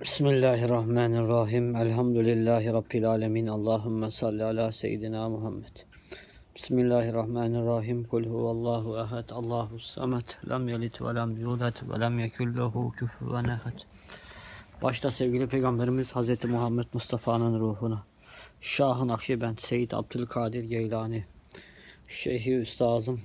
Bismillahirrahmanirrahim. Elhamdülillahi Rabbil alemin. Allahümme salli ala seyyidina Muhammed. Bismillahirrahmanirrahim. Kul huvallahu ehad. Allahu samet. Lem yelit ve lem yulet ve lem yekun lehu küfüven ehad. Başta sevgili Peygamberimiz Hz. Muhammed Mustafa'nın ruhuna. Şahın Akşibend Seyyid Abdülkadir Geylani. Şeyhi Üstazım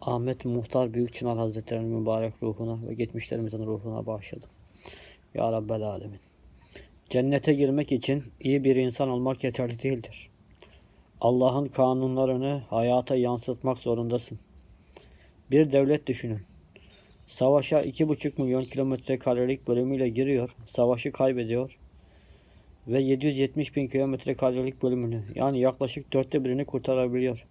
Ahmet Muhtar Büyük Çınar Hazretleri'nin mübarek ruhuna ve geçmişlerimizin ruhuna bağışladım. Ya Rabbel Alemin. Cennete girmek için iyi bir insan olmak yeterli değildir. Allah'ın kanunlarını hayata yansıtmak zorundasın. Bir devlet düşünün. Savaşa iki buçuk milyon kilometre karelik bölümüyle giriyor, savaşı kaybediyor ve 770 bin kilometre karelik bölümünü yani yaklaşık dörtte birini kurtarabiliyor.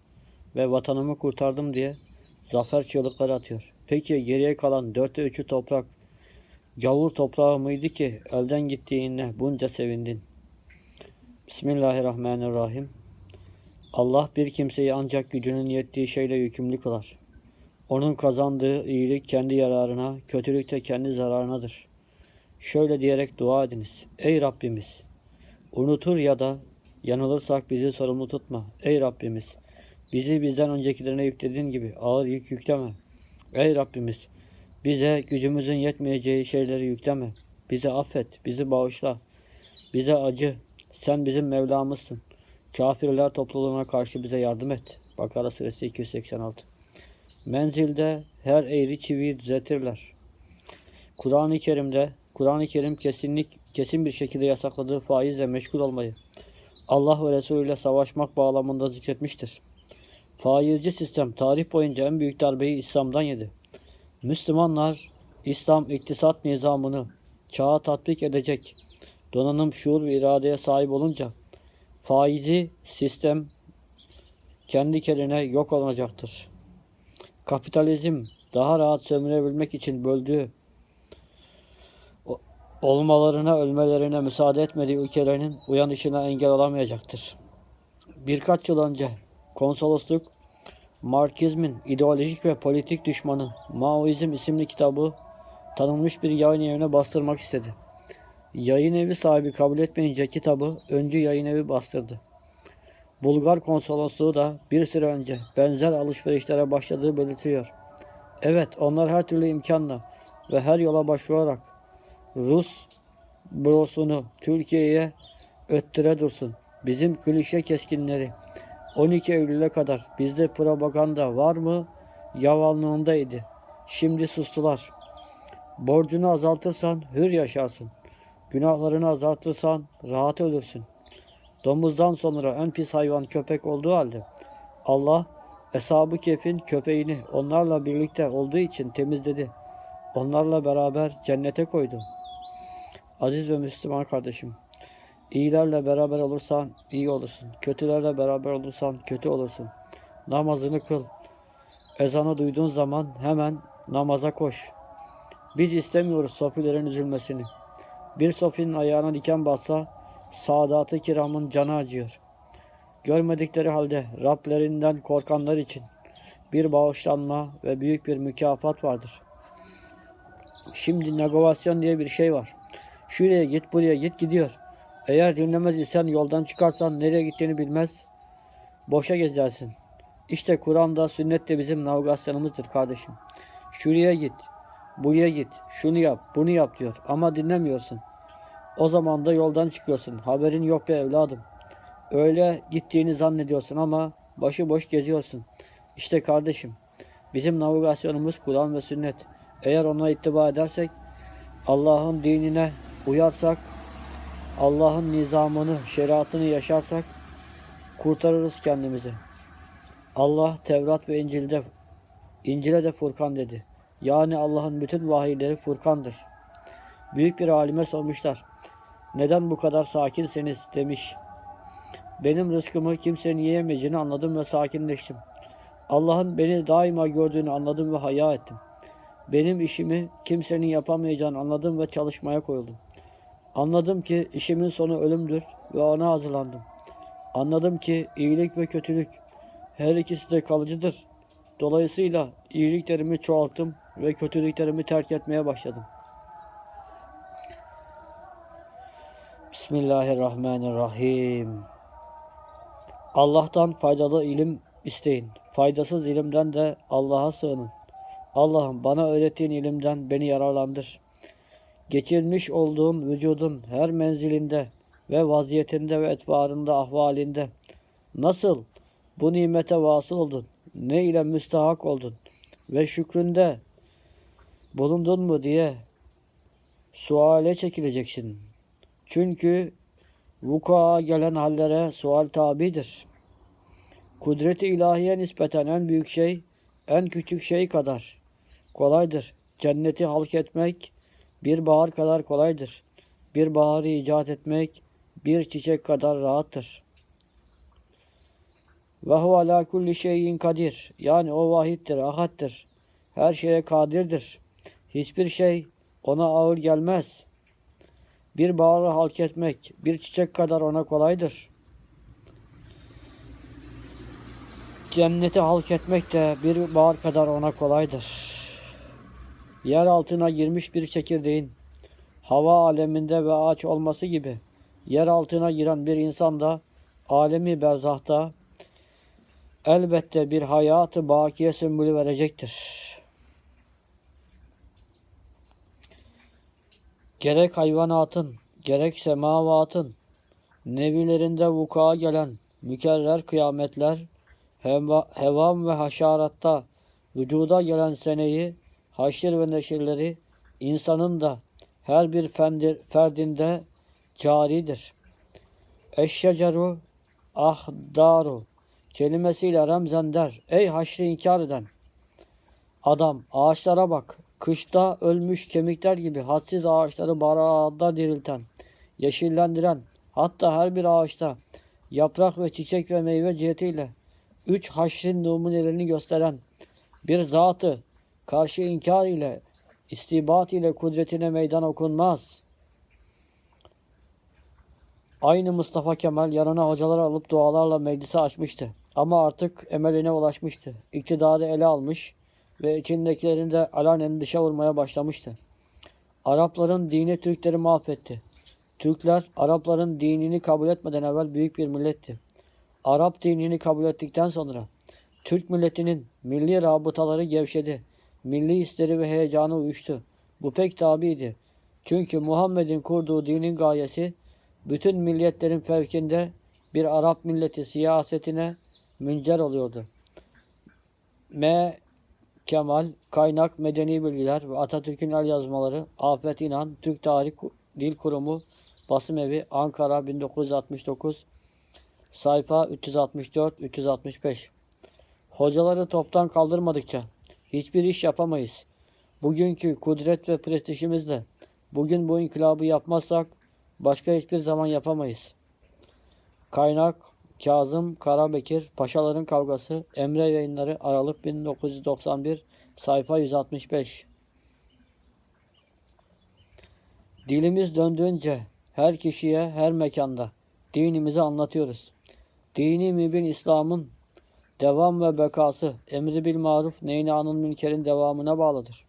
Ve vatanımı kurtardım diye zafer çığlıkları atıyor. Peki geriye kalan dörtte üçü toprak, Gavur toprağı mıydı ki elden gittiğinde bunca sevindin? Bismillahirrahmanirrahim. Allah bir kimseyi ancak gücünün yettiği şeyle yükümlü kılar. Onun kazandığı iyilik kendi yararına, kötülük de kendi zararınadır. Şöyle diyerek dua ediniz. Ey Rabbimiz! Unutur ya da yanılırsak bizi sorumlu tutma. Ey Rabbimiz! Bizi bizden öncekilerine yüklediğin gibi ağır yük yükleme. Ey Rabbimiz! Bize gücümüzün yetmeyeceği şeyleri yükleme. Bizi affet, bizi bağışla. Bize acı. Sen bizim Mevlamızsın. Kafirler topluluğuna karşı bize yardım et. Bakara suresi 286. Menzilde her eğri çiviyi düzeltirler. Kur'an-ı Kerim'de Kur'an-ı Kerim kesinlik kesin bir şekilde yasakladığı faizle meşgul olmayı Allah ve Resulü ile savaşmak bağlamında zikretmiştir. Faizci sistem tarih boyunca en büyük darbeyi İslam'dan yedi. Müslümanlar İslam iktisat nizamını çağa tatbik edecek donanım, şuur ve iradeye sahip olunca faizi sistem kendi kendine yok olacaktır. Kapitalizm daha rahat sömürebilmek için böldüğü olmalarına, ölmelerine müsaade etmediği ülkelerin uyanışına engel olamayacaktır. Birkaç yıl önce konsolosluk Marksizmin ideolojik ve politik düşmanı Maoizm isimli kitabı tanınmış bir yayın evine bastırmak istedi. Yayın evi sahibi kabul etmeyince kitabı öncü yayın evi bastırdı. Bulgar konsolosluğu da bir süre önce benzer alışverişlere başladığı belirtiliyor. Evet onlar her türlü imkanla ve her yola başvurarak Rus bürosunu Türkiye'ye öttüre dursun. Bizim klişe keskinleri 12 Eylül'e kadar bizde propaganda var mı? Yavanlığındaydı. Şimdi sustular. Borcunu azaltırsan hür yaşarsın. Günahlarını azaltırsan rahat ölürsün. Domuzdan sonra en pis hayvan köpek olduğu halde Allah Eshab-ı Kehf'in köpeğini onlarla birlikte olduğu için temizledi. Onlarla beraber cennete koydu. Aziz ve Müslüman kardeşim, İyilerle beraber olursan iyi olursun. Kötülerle beraber olursan kötü olursun. Namazını kıl. Ezanı duyduğun zaman hemen namaza koş. Biz istemiyoruz sofilerin üzülmesini. Bir sofinin ayağına diken bassa Sadat-ı kiramın canı acıyor. Görmedikleri halde Rablerinden korkanlar için bir bağışlanma ve büyük bir mükafat vardır. Şimdi negolasyon diye bir şey var. Şuraya git buraya git gidiyor. Eğer dinlemez isen yoldan çıkarsan nereye gittiğini bilmez. Boşa gezersin. İşte Kur'an'da sünnet de bizim navigasyonumuzdur kardeşim. Şuraya git. Buraya git. Şunu yap. Bunu yap diyor. Ama dinlemiyorsun. O zaman da yoldan çıkıyorsun. Haberin yok be evladım. Öyle gittiğini zannediyorsun ama başıboş geziyorsun. İşte kardeşim. Bizim navigasyonumuz Kur'an ve sünnet. Eğer ona ittiba edersek Allah'ın dinine uyarsak Allah'ın nizamını, şeriatını yaşarsak kurtarırız kendimizi. Allah Tevrat ve İncil'de İncil'e de Furkan dedi. Yani Allah'ın bütün vahiyleri Furkan'dır. Büyük bir alime sormuşlar. Neden bu kadar sakinseniz demiş. Benim rızkımı kimsenin yiyemeyeceğini anladım ve sakinleştim. Allah'ın beni daima gördüğünü anladım ve haya ettim. Benim işimi kimsenin yapamayacağını anladım ve çalışmaya koyuldum. Anladım ki işimin sonu ölümdür ve ona hazırlandım. Anladım ki iyilik ve kötülük her ikisi de kalıcıdır. Dolayısıyla iyiliklerimi çoğalttım ve kötülüklerimi terk etmeye başladım. Bismillahirrahmanirrahim. Allah'tan faydalı ilim isteyin. Faydasız ilimden de Allah'a sığının. Allah'ım bana öğrettiğin ilimden beni yararlandır. Geçirmiş olduğun vücudun her menzilinde ve vaziyetinde ve etvarında, ahvalinde nasıl bu nimete vasıl oldun, ne ile müstahak oldun ve şükründe bulundun mu diye suale çekileceksin. Çünkü vuku'a gelen hallere sual tabidir. Kudreti ilahiye nispeten en büyük şey, en küçük şey kadar kolaydır. Cenneti halk etmek bir bahar kadar kolaydır. Bir baharı icat etmek bir çiçek kadar rahattır. Ve huve ala kulli şeyin kadir. Yani o vahittir, ahaddir. Her şeye kadirdir. Hiçbir şey ona ağır gelmez. Bir baharı halk etmek bir çiçek kadar ona kolaydır. Cenneti halk etmek de bir bahar kadar ona kolaydır. Yer altına girmiş bir çekirdeğin hava aleminde ve ağaç olması gibi yer altına giren bir insan da alemi berzahta elbette bir hayatı bakiye sümbülü verecektir. Gerek hayvanatın, gerek semavatın, nevilerinde vuku'a gelen mükerrer kıyametler, heva, hevam ve haşaratta vücuda gelen seneyi, haşir ve neşirleri insanın da her bir fendir, ferdinde caridir. Eşşeceru ahdaru kelimesiyle remzen der. Ey haşri inkar eden adam ağaçlara bak. Kışta ölmüş kemikler gibi hadsiz ağaçları barada dirilten, yeşillendiren, hatta her bir ağaçta yaprak ve çiçek ve meyve cihetiyle üç haşrin numunelerini gösteren bir zatı karşı inkar ile istibat ile kudretine meydan okunmaz. Aynı Mustafa Kemal yanına hocaları alıp dualarla meclisi açmıştı. Ama artık emeline ulaşmıştı. İktidarı ele almış ve içindekilerini de alanen dışa vurmaya başlamıştı. Arapların dini Türkleri mahvetti. Türkler Arapların dinini kabul etmeden evvel büyük bir milletti. Arap dinini kabul ettikten sonra Türk milletinin milli rabıtaları gevşedi. Milli hisleri ve heyecanı uyuştu. Bu pek tabiydi. Çünkü Muhammed'in kurduğu dinin gayesi bütün milletlerin fevkinde bir Arap milleti siyasetine müncer oluyordu. M. Kemal, Kaynak, Medeni Bilgiler ve Atatürk'ün el yazmaları, Afet İnan, Türk Tarih Dil Kurumu, Basım Evi, Ankara 1969, sayfa 364-365. Hocaları toptan kaldırmadıkça hiçbir iş yapamayız. Bugünkü kudret ve prestijimizle bugün bu inkılabı yapmazsak başka hiçbir zaman yapamayız. Kaynak Kazım Karabekir Paşaların Kavgası Emre Yayınları Aralık 1991 sayfa 165 Dilimiz döndüğünce her kişiye her mekanda dinimizi anlatıyoruz. Dini mübin İslam'ın devam ve bekası emri bil maruf neyni münkerin devamına bağlıdır.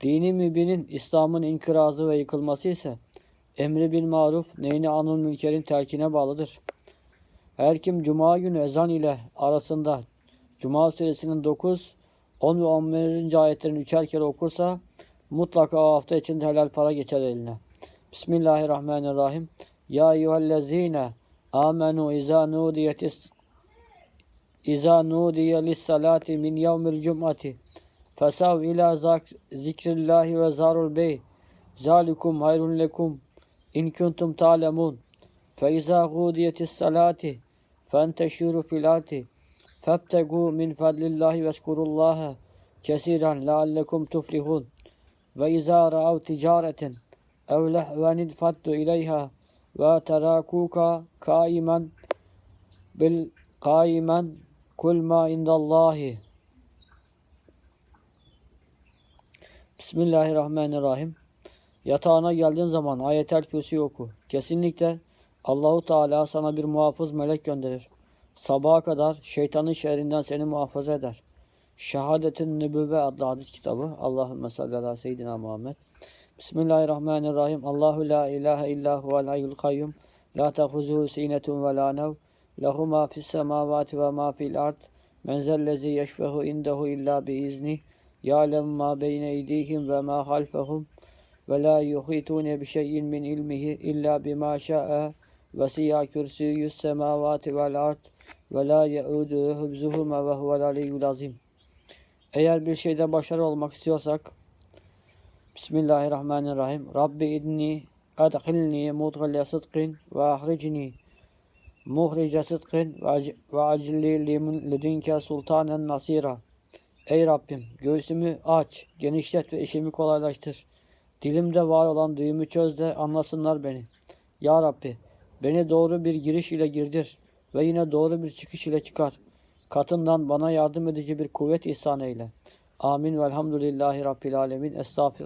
Dini mübinin İslam'ın inkırazı ve yıkılması ise emri bil maruf neyni anın münkerin terkine bağlıdır. Her kim cuma günü ezan ile arasında Cuma suresinin 9, 10 ve 11. ayetlerini üçer kere okursa mutlaka o hafta içinde helal para geçer eline. Bismillahirrahmanirrahim. Ya eyyühellezine amenu izâ nudiyetis إذا نودي للصلاة من يوم الجمعة فسعوا إلى ذكر الله وزاروا البيت. ذلكم خير لكم إن كنتم تعلمون. فإذا غوديت الصلاة فانتشروا في الأرض. فابتغوا من فضل الله واشكروا الله كثيرا لعلكم تفلحون. وإذا رأوا تجارة أو لهوا انفضوا إليها وتراكوك قائما بالقائما Kul ma indallahi. Bismillahirrahmanirrahim. Yatağına geldiğin zaman ayetel kürsüyü oku. Kesinlikle Allahu Teala sana bir muhafız melek gönderir. Sabaha kadar şeytanın şerrinden seni muhafaza eder. Şehadetin Nübüvve adlı hadis kitabı. Allahümme salli ala seyyidina Muhammed. Bismillahirrahmanirrahim. Allahu la ilahe illa huvel hayyul kayyum. La tehuzuhu sinetun ve la nev. Lehu ma fis semavati ve ma fil ard. Men zellezi yeşfehu indehu illa biizni. Ya'lem ma beyne eydihim ve ma halfehum. Ve la yuhitune bi şeyin min ilmihi illa bima şa'a. Ve siyâ kürsüyüs semavati vel ard. Ve la ye'uduhu hubzuhuma ve huvel aliyyul azim. Eğer bir şeyde başarılı olmak istiyorsak Bismillahirrahmanirrahim. Rabbi idni adkhilni mudghile sıdkın ve ahricni muhrice sıdkın ve ac- ve acilli ledinke sultanen nasira. Ey Rabbim göğsümü aç, genişlet ve işimi kolaylaştır. Dilimde var olan düğümü çöz de anlasınlar beni. Ya Rabbi beni doğru bir giriş ile girdir ve yine doğru bir çıkış ile çıkar. Katından bana yardım edici bir kuvvet ihsan eyle. Amin velhamdülillahi rabbil alemin. Estağfirullah.